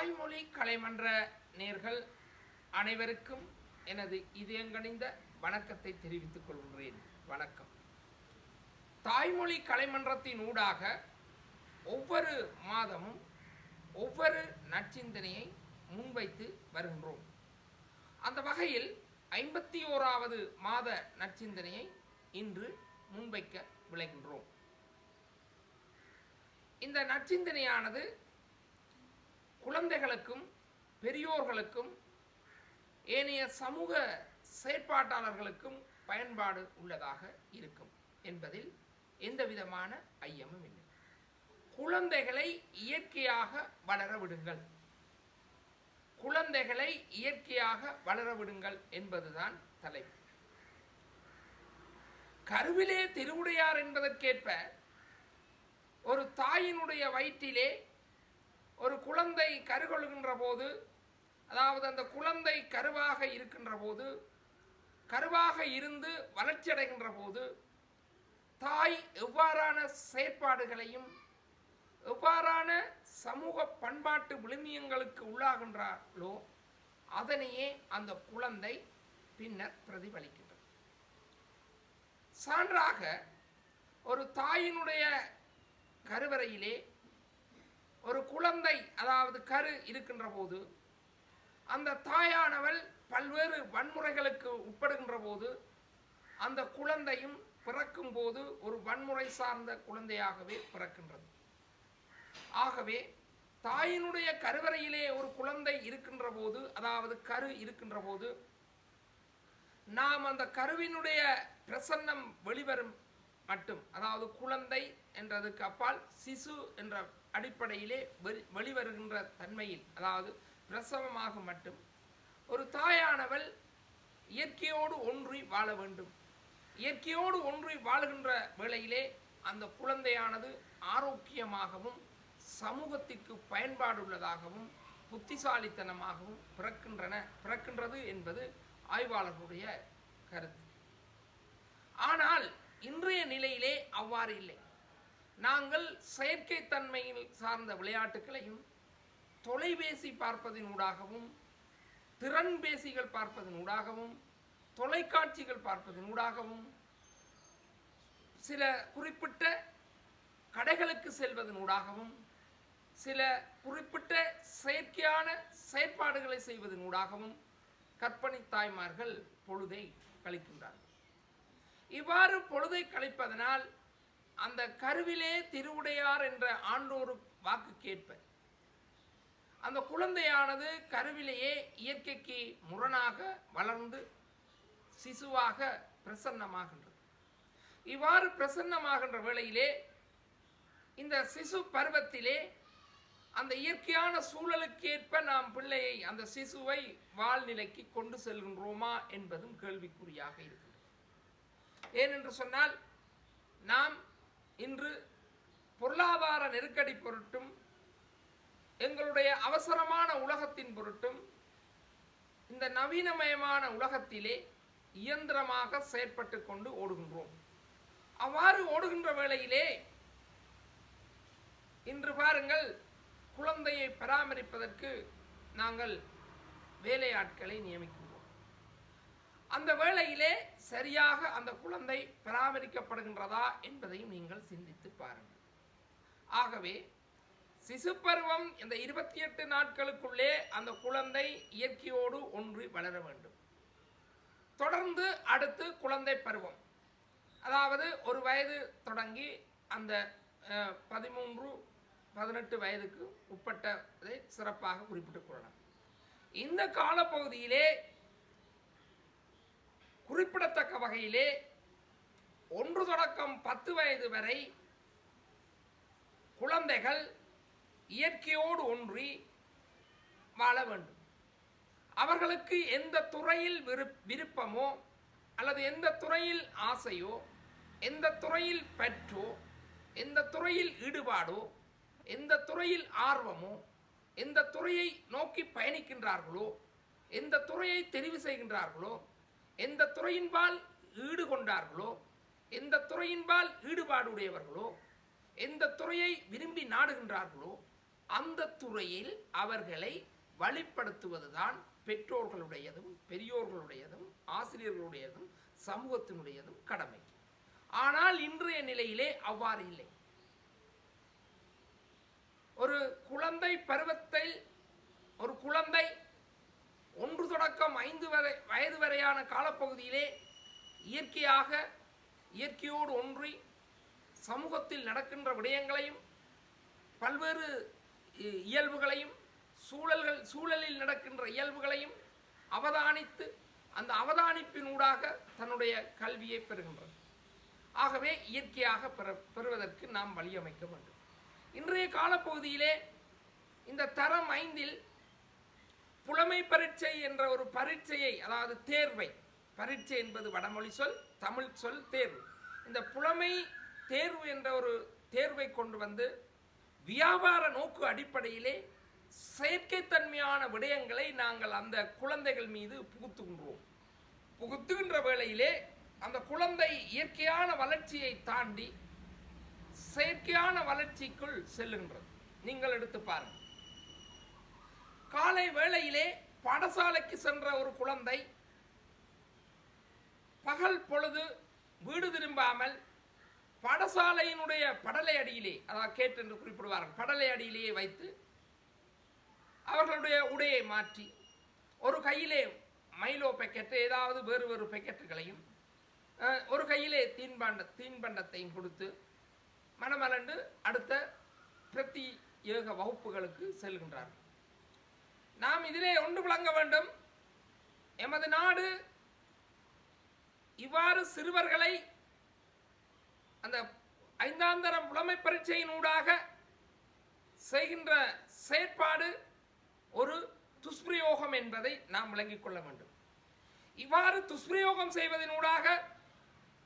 தாய்மொழி கலைமன்ற நேர்கள் அனைவருக்கும் எனது இதயங்கணிந்த வணக்கத்தை தெரிவித்துக் கொள்கிறேன் வணக்கம். தாய்மொழி கலைமன்றத்தின் ஊடாக ஒவ்வொரு மாதமும் ஒவ்வொரு நற்சிந்தனையை முன்வைத்து வருகின்றோம். அந்த வகையில் ஐம்பத்தி ஓராவது மாத நற்சிந்தனையை இன்று முன்வைக்க விளைகின்றோம் இந்த நற்சிந்தனையானது குழந்தைகளுக்கும் பெரியோர்களுக்கும் ஏனைய சமூக செயற்பாட்டாளர்களுக்கும் பயன்பாடு உள்ளதாக இருக்கும் என்பதில் எந்த விதமான ஐயமும் இல்லை. குழந்தைகளை இயற்கையாக வளர விடுங்கள். குழந்தைகளை இயற்கையாக வளர விடுங்கள் என்பதுதான் தலைப்பு. கருவிலே திருவுடையார் என்பதற்கேற்ப ஒரு தாயினுடைய வயிற்றிலே ஒரு குழந்தை கருகொள்கின்ற போது அதாவது அந்த குழந்தை கருவாக இருக்கின்ற போது கருவாக இருந்து வளர்ச்சி அடைகின்ற போது தாய் எவ்வாறான செயற்பாடுகளையும் எவ்வாறான சமூக பண்பாட்டு விழுமியங்களுக்கு உள்ளாகின்றார்களோ அதனையே அந்த குழந்தை பின்னர் பிரதிபலிக்கின்றது. சான்றாக ஒரு தாயினுடைய கருவறையிலே ஒரு குழந்தை அதாவது கரு இருக்கின்ற போது அந்த தாயானவள் பல்வேறு வன்முறைகளுக்கு உட்படுகின்ற போது அந்த குழந்தையும் பிறக்கும் போது ஒரு வன்முறை சார்ந்த குழந்தையாகவே பிறக்கின்றது. ஆகவே தாயினுடைய கருவறையிலே ஒரு குழந்தை இருக்கின்ற போது அதாவது கரு இருக்கின்ற போது நாம் அந்த கருவினுடைய பிரசன்னம் வெளிவரும் மட்டும் அதாவது குழந்தை என்றதுக்கு அப்பால் சிசு என்ற அடிப்படையிலே வெளி வெளிவருகின்ற தன்மையில் அதாவது பிரசவமாக மட்டும் ஒரு தாயானவள் இயற்கையோடு ஒன்றி வாழ வேண்டும். இயற்கையோடு ஒன்றி வாழ்கின்ற வேளையிலே அந்த குழந்தையானது ஆரோக்கியமாகவும் சமூகத்திற்கு பயன்பாடுள்ளதாகவும் புத்திசாலித்தனமாகவும் பிறக்கின்றன பிறக்கின்றது என்பது ஆய்வாளர்களுடைய கருத்து. ஆனால் இன்றைய நிலையிலே அவ்வாறு இல்லை. நாங்கள் செயற்கைத்தன்மையில் சார்ந்த விளையாட்டுகளையும் தொலைபேசி பார்ப்பதினூடாகவும் திறன்பேசிகள் பார்ப்பதினூடாகவும் தொலைக்காட்சிகள் பார்ப்பதினூடாகவும் சில குறிப்பிட்ட கடைகளுக்கு செல்வதனூடாகவும் சில குறிப்பிட்ட செயற்கையான செயற்பாடுகளை செய்வதனூடாகவும் கற்பனை தாய்மார்கள் பொழுதை கழிக்கின்றார்கள். இவ்வாறு பொழுதை கழிப்பதனால் அந்த கருவிலே திருவுடையார் என்ற ஆண்டோரு வாக்கு கேட்ப அந்த குழந்தையானது கருவிலேயே இயற்கைக்கு முரணாக வளர்ந்து சிசுவாக பிரசன்னமாகின்றது. இவ்வாறு பிரசன்னமாகின்ற வேளையிலே இந்த சிசு பருவத்திலே அந்த இயற்கையான சூழலுக்கேற்ப நாம் பிள்ளையை அந்த சிசுவை வாழ்நிலைக்கு கொண்டு செல்கின்றோமா என்பதும் கேள்விக்குறியாக இருக்கிறது ஏனென்று சொன்னால் நாம் இன்று பொருளாதார நெருக்கடி பொருட்டும் எங்களுடைய அவசரமான உலகத்தின் பொருட்டும் இந்த நவீனமயமான உலகத்திலே இயந்திரமாக செயற்பட்டு கொண்டு ஓடுகின்றோம். அவ்வாறு ஓடுகின்ற வேளையிலே இன்று பாருங்கள் குழந்தையை பராமரிப்பதற்கு நாங்கள் வேலையாட்களை நியமிக்கிறோம். அந்த வேளையிலே சரியாக அந்த குழந்தை பராமரிக்கப்படுகின்றதா என்பதையும் நீங்கள் சிந்தித்து பாருங்கள். ஆகவே சிசு பருவம் இந்த இருபத்தி எட்டு நாட்களுக்குள்ளே அந்த குழந்தை இயற்கையோடு ஒன்றி வளர வேண்டும். தொடர்ந்து அடுத்து குழந்தை பருவம். அதாவது ஒரு வயது தொடங்கி அந்த பதிமூன்று பதினெட்டு வயதுக்கு உட்பட்டதை சிறப்பாக குறிப்பிட்டுக் கொள்ளலாம். இந்த காலப்பகுதியிலே குறிப்பிடத்தக்க வகையிலே ஒன்று தொடக்கம் பத்து வயது வரை குழந்தைகள் இயற்கையோடு ஒன்றி வாழ வேண்டும். அவர்களுக்கு எந்த துறையில் விருப் விருப்பமோ அல்லது எந்த துறையில் ஆசையோ எந்த துறையில் பற்றோ எந்த துறையில் ஈடுபாடோ எந்த துறையில் ஆர்வமோ எந்த துறையை நோக்கி பயணிக்கின்றார்களோ எந்த துறையை தெரிவு செய்கின்றார்களோ எந்த துறையின்பால் ஈடு கொண்டார்களோ எந்த துறையின்பால் ஈடுபாடு உடையவர்களோ எந்த துறையை விரும்பி நாடுகின்றார்களோ அந்த துறையில் அவர்களை வழிப்படுத்துவதுதான் பெற்றோர்களுடையதும் பெரியோர்களுடையதும் ஆசிரியர்களுடையதும் சமூகத்தினுடையதும் கடமை. ஆனால் இன்றைய நிலையிலே அவ்வாறு இல்லை. ஒரு குழந்தை பருவத்தில் ஒரு குழந்தை ஒன்று தொடக்கம் ஐந்து வரை வயது வரையான காலப்பகுதியிலே இயற்கையாக இயற்கையோடு ஒன்றி சமூகத்தில் நடக்கின்ற விடயங்களையும் பல்வேறு இ- இயல்புகளையும் சூழல்கள் சூழலில் நடக்கின்ற இயல்புகளையும் அவதானித்து அந்த அவதானிப்பினூடாக தன்னுடைய கல்வியை பெறுகின்றது. ஆகவே இயற்கையாக பெற பெறுவதற்கு நாம் வழியமைக்க வேண்டும். இன்றைய காலப்பகுதியிலே இந்த தரம் ஐந்தில் புலமை பரீட்சை என்ற ஒரு பரீட்சையை அதாவது தேர்வை. பரீட்சை என்பது வடமொழி சொல் தமிழ் சொல் தேர்வு. இந்த புலமை தேர்வு என்ற ஒரு தேர்வை கொண்டு வந்து வியாபார நோக்கு அடிப்படையிலே செயற்கைத்தன்மையான விடயங்களை நாங்கள் அந்த குழந்தைகள் மீது புகுத்துகின்றோம். புகுத்துகின்ற வேளையிலே அந்த குழந்தை இயற்கையான வளர்ச்சியை தாண்டி செயற்கையான வளர்ச்சிக்குள் செல்லுகின்றது. நீங்கள் எடுத்து பாருங்கள். காலை வேளையிலே பாடசாலைக்கு சென்ற ஒரு குழந்தை பகல் பொழுது வீடு திரும்பாமல் பாடசாலையினுடைய படலை அடியிலே அதாவது கேட் என்று குறிப்பிடுவார்கள் படலை அடியிலேயே வைத்து அவர்களுடைய உடையை மாற்றி ஒரு கையிலே மைலோ பெக்கெட்டு ஏதாவது வேறு வேறு பெக்கெட்டுகளையும் ஒரு கையிலே தீன்பாண்ட தீன்பண்டத்தையும் கொடுத்து மனமலண்டு அடுத்த பிரத்தி ஏக வகுப்புகளுக்கு செல்கின்றார்கள். நாம் இதிலே ஒன்று விளங்க வேண்டும். எமது நாடு இவ்வாறு சிறுவர்களை அந்த ஐந்தாந்தரம் புலமை பரீட்சையினூடாக செய்கின்ற செயற்பாடு ஒரு துஷ்பிரயோகம் என்பதை நாம் விளங்கிக் கொள்ள வேண்டும். இவ்வாறு துஷ்பிரயோகம் செய்வதனூடாக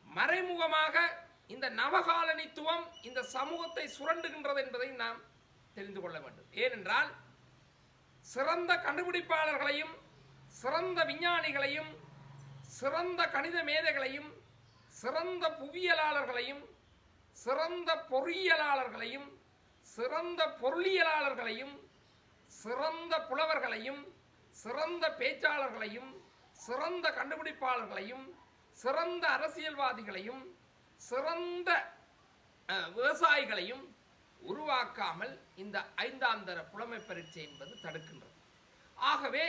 மறைமுகமாக இந்த நவகாலனித்துவம் இந்த சமூகத்தை சுரண்டுகின்றது என்பதை நாம் தெரிந்து கொள்ள வேண்டும். ஏனென்றால் சிறந்த கண்டுபிடிப்பாளர்களையும் சிறந்த விஞ்ஞானிகளையும் சிறந்த கணித மேதைகளையும் சிறந்த புவியியலாளர்களையும் சிறந்த பொறியியலாளர்களையும் சிறந்த பொருளியலாளர்களையும் சிறந்த புலவர்களையும் சிறந்த பேச்சாளர்களையும் சிறந்த கண்டுபிடிப்பாளர்களையும் சிறந்த அரசியல்வாதிகளையும் சிறந்த விவசாயிகளையும் உருவாக்காமல் இந்த ஐந்தாம் தர புலமை பரீட்சை என்பது தடுக்கின்றது. ஆகவே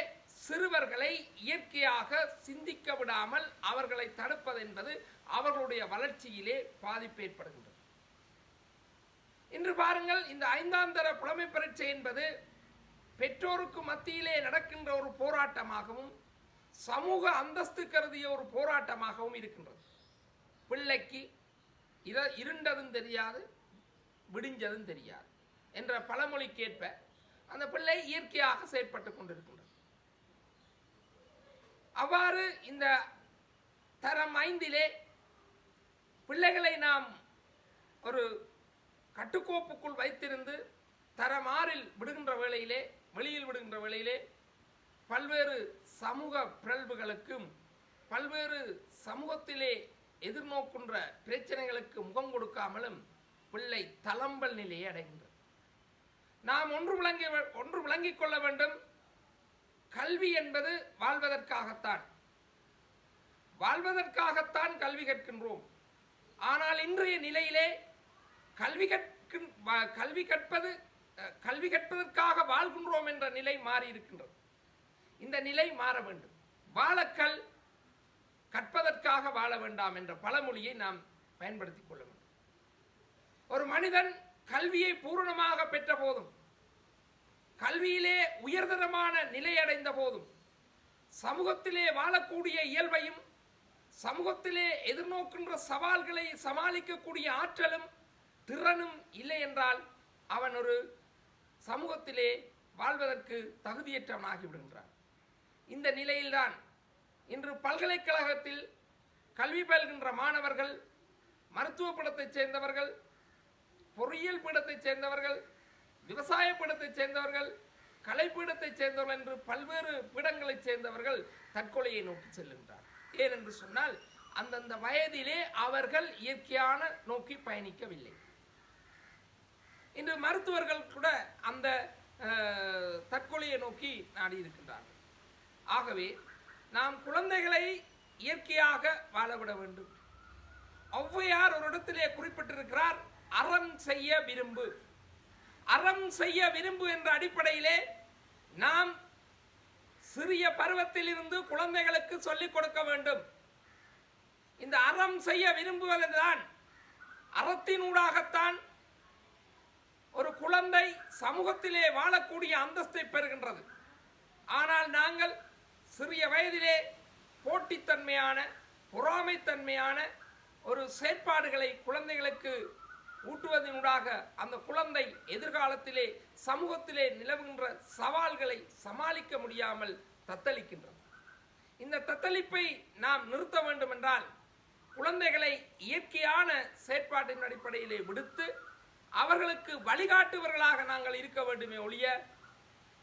சிறுவர்களை இயற்கையாக சிந்திக்க விடாமல் அவர்களை தடுப்பது என்பது அவர்களுடைய வளர்ச்சியிலே பாதிப்பு ஏற்படுகின்றது. இன்று பாருங்கள் இந்த ஐந்தாம் தர புலமை பரீட்சை என்பது பெற்றோருக்கு மத்தியிலே நடக்கின்ற ஒரு போராட்டமாகவும் சமூக அந்தஸ்து கருதிய ஒரு போராட்டமாகவும் இருக்கின்றது. பிள்ளைக்கு இத இருண்டதும் தெரியாது விடிஞ்சதும் தெரியாது என்ற பழமொழிக்கேற்ப அந்த பிள்ளை இயற்கையாக செயற்பட்டு கொண்டிருக்கின்றது. அவ்வாறு இந்த தரம் ஐந்திலே பிள்ளைகளை நாம் ஒரு கட்டுக்கோப்புக்குள் வைத்திருந்து தரம் ஆறில் விடுகின்ற வேளையிலே வெளியில் விடுகின்ற வேளையிலே பல்வேறு சமூக பிறழ்வுகளுக்கும் பல்வேறு சமூகத்திலே எதிர்நோக்கின்ற பிரச்சனைகளுக்கு முகம் கொடுக்காமலும் பிள்ளை தளம்பல் நிலையை அடைகின்றது. நாம் ஒன்று விளங்கி ஒன்று விளங்கிக் கொள்ள வேண்டும். கல்வி என்பது வாழ்வதற்காகத்தான். வாழ்வதற்காகத்தான் கல்வி கற்கின்றோம். ஆனால் இன்றைய நிலையிலே கல்வி கற்கின் வா- கல்வி கற்பது கல்வி கற்பதற்காக வாழ்கின்றோம் என்ற நிலை மாறி இருக்கின்றது. இந்த நிலை மாற வேண்டும். வாழக்கல் கற்பதற்காக வாழ வேண்டாம் என்ற பழமொழியை நாம் பயன்படுத்திக் கொள்ள ஒரு மனிதன் கல்வியை பூரணமாக பெற்ற போதும் கல்வியிலே உயர்தரமான நிலையடைந்த போதும் சமூகத்திலே வாழக்கூடிய இயல்பையும் சமூகத்திலே எதிர்நோக்கின்ற சவால்களை சமாளிக்கக்கூடிய ஆற்றலும் திறனும் இல்லை என்றால் அவன் ஒரு சமூகத்திலே வாழ்வதற்கு தகுதியற்றவனாகிவிடுகின்றான் இந்த நிலையில்தான் இன்று பல்கலைக்கழகத்தில் கல்வி பயில்கின்ற மாணவர்கள் மருத்துவ படத்தைச் சேர்ந்தவர்கள் பொறியியல் பீடத்தைச் சேர்ந்தவர்கள் விவசாய பீடத்தைச் சேர்ந்தவர்கள் கலைப்பீடத்தைச் சேர்ந்தவர்கள் என்று பல்வேறு பீடங்களைச் சேர்ந்தவர்கள் தற்கொலையை நோக்கி செல்கின்றார். ஏனென்று சொன்னால் அந்தந்த வயதிலே அவர்கள் இயற்கையான நோக்கி பயணிக்கவில்லை. இன்று மருத்துவர்கள் கூட அந்த தற்கொலையை நோக்கி நாடி இருக்கின்றார்கள். ஆகவே நாம் குழந்தைகளை இயற்கையாக வாழவிட வேண்டும். ஔவையார் ஒரு இடத்திலே குறிப்பிட்டிருக்கிறார் அறம் செய்ய விரும்பு. அறம் செய்ய விரும்பு என்ற அடிப்படையிலே நாம் சிறிய பருவத்திலிருந்து குழந்தைகளுக்கு சொல்லிக் கொடுக்க வேண்டும். இந்த அறம் செய்ய விரும்புவதுதான் அறத்தினூடாகத்தான் ஒரு குழந்தை சமூகத்திலே வாழக்கூடிய அந்தஸ்தை பெறுகின்றது. ஆனால் நாங்கள் சிறிய வயதிலே போட்டித்தன்மையான பொறாமைத்தன்மையான ஒரு செயற்பாடுகளை குழந்தைகளுக்கு ஊட்டுவதனூடாக அந்த குழந்தை எதிர்காலத்திலே சமூகத்திலே நிலவுகின்ற சவால்களை சமாளிக்க முடியாமல் தத்தளிக்கின்றது. இந்த தத்தளிப்பை நாம் நிறுத்த வேண்டும் என்றால் குழந்தைகளை இயற்கையான செயற்பாட்டின் அடிப்படையிலே விடுத்து அவர்களுக்கு வழிகாட்டுவர்களாக நாங்கள் இருக்க வேண்டுமே ஒழிய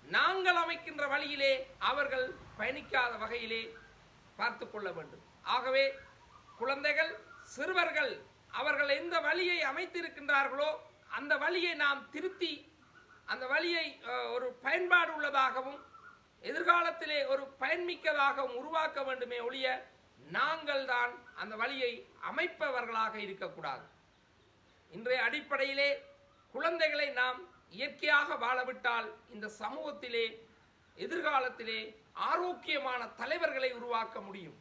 நாங்கள் அமைக்கின்ற வழியிலே அவர்கள் பயணிக்காத வகையிலே பார்த்து கொள்ள வேண்டும். ஆகவே குழந்தைகள் சிறுவர்கள் அவர்கள் எந்த வழியை அமைத்திருக்கின்றார்களோ அந்த வழியை நாம் திருத்தி அந்த வழியை ஒரு பயன்பாடு உள்ளதாகவும் எதிர்காலத்திலே ஒரு பயன்மிக்கதாகவும் உருவாக்க வேண்டுமே ஒழிய நாங்கள் தான் அந்த வழியை அமைப்பவர்களாக இருக்கக்கூடாது. இன்றைய அடிப்படையிலே குழந்தைகளை நாம் இயற்கையாக வாழவிட்டால் இந்த சமூகத்திலே எதிர்காலத்திலே ஆரோக்கியமான தலைவர்களை உருவாக்க முடியும்.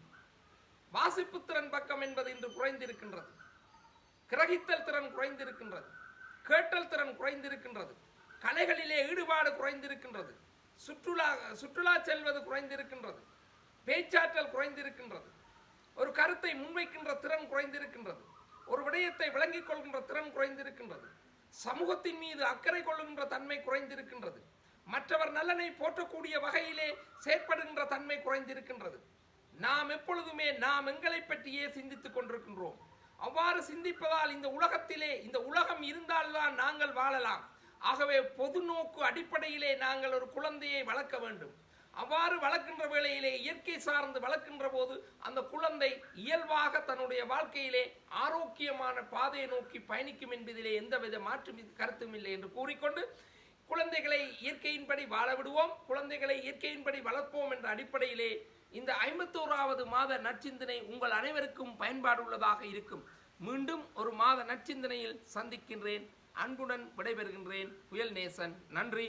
வாசிப்புத்திறன் பக்கம் என்பது இன்று குறைந்திருக்கின்றது. கிரகித்தல் திறன் குறைந்திருக்கின்றது. கேட்டல் திறன் குறைந்திருக்கின்றது. கலைகளிலே ஈடுபாடு குறைந்திருக்கின்றது. சுற்றுலா சுற்றுலா செல்வது குறைந்திருக்கின்றது. பேச்சாற்றல் குறைந்திருக்கின்றது. ஒரு கருத்தை முன்வைக்கின்ற திறன் குறைந்திருக்கின்றது. ஒரு விடயத்தை விளங்கிக் கொள்கின்ற திறன் குறைந்திருக்கின்றது. சமூகத்தின் மீது அக்கறை கொள்ளுகின்ற தன்மை குறைந்திருக்கின்றது. மற்றவர் நலனை போற்றக்கூடிய வகையிலே செயற்படுகின்ற தன்மை குறைந்திருக்கின்றது. நாம் எப்பொழுதுமே நாம் எங்களை பற்றியே சிந்தித்துக் கொண்டிருக்கின்றோம். அவ்வாறு சிந்திப்பதால் இந்த உலகத்திலே இந்த உலகம் இருந்தால்தான் நாங்கள் வாழலாம். ஆகவே பொது நோக்கு அடிப்படையிலே நாங்கள் ஒரு குழந்தையை வளர்க்க வேண்டும். அவ்வாறு வளர்க்கின்ற வேளையிலே இயற்கை சார்ந்து வளர்க்கின்ற போது அந்த குழந்தை இயல்பாக தன்னுடைய வாழ்க்கையிலே ஆரோக்கியமான பாதையை நோக்கி பயணிக்கும் என்பதிலே எந்தவித மாற்று கருத்தும் இல்லை என்று கூறிக்கொண்டு குழந்தைகளை இயற்கையின்படி வாழ விடுவோம். குழந்தைகளை இயற்கையின்படி வளர்ப்போம் என்ற அடிப்படையிலே இந்த ஐம்பத்தோராவது மாத நற்சிந்தனை உங்கள் அனைவருக்கும் பயன்பாடுள்ளதாக இருக்கும். மீண்டும் ஒரு மாத நற்சிந்தனையில் சந்திக்கின்றேன். அன்புடன் விடைபெறுகின்றேன். புயல் நேசன். நன்றி.